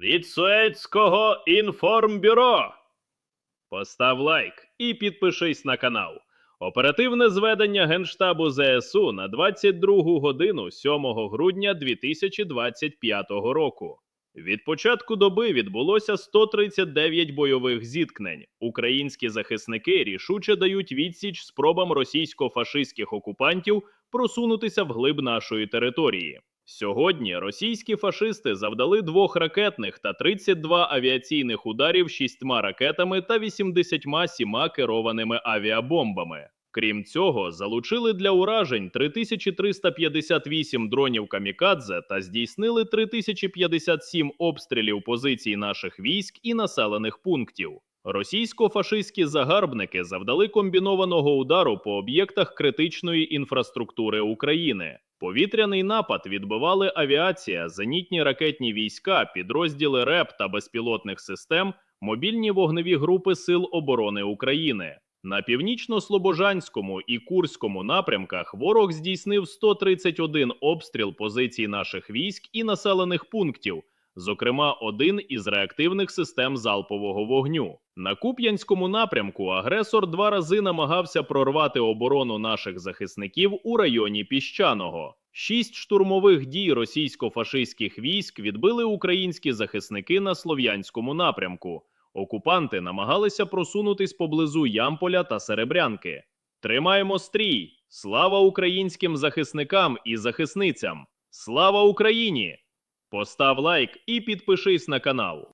від Суецького інформбюро. Постав лайк і підпишись на канал. Оперативне зведення Генштабу ЗСУ на 22 годину 7 грудня 2025 року. Від початку доби відбулося 139 бойових зіткнень. Українські захисники рішуче дають відсіч спробам російсько-фашистських окупантів просунутися вглиб нашої території. Сьогодні російські фашисти завдали двох ракетних та 32 авіаційних ударів шістьма ракетами та 87 керованими авіабомбами. Крім цього, залучили для уражень 3358 дронів камікадзе та здійснили 3057 обстрілів позицій наших військ і населених пунктів. Російсько-фашистські загарбники завдали комбінованого удару по об'єктах критичної інфраструктури України. Повітряний напад відбивали авіація, зенітні ракетні війська, підрозділи РЕП та безпілотних систем, мобільні вогневі групи Сил оборони України. На північно-слобожанському і Курському напрямках ворог здійснив 131 обстріл позицій наших військ і населених пунктів, зокрема один із реактивних систем залпового вогню. На Куп'янському напрямку агресор два рази намагався прорвати оборону наших захисників у районі Піщаного. Шість штурмових дій російсько-фашистських військ відбили українські захисники на слов'янському напрямку. Окупанти намагалися просунутись поблизу Ямполя та Серебрянки. Тримаємо стрій! Слава українським захисникам і захисницям! Слава Україні! Постав лайк і підпишись на канал.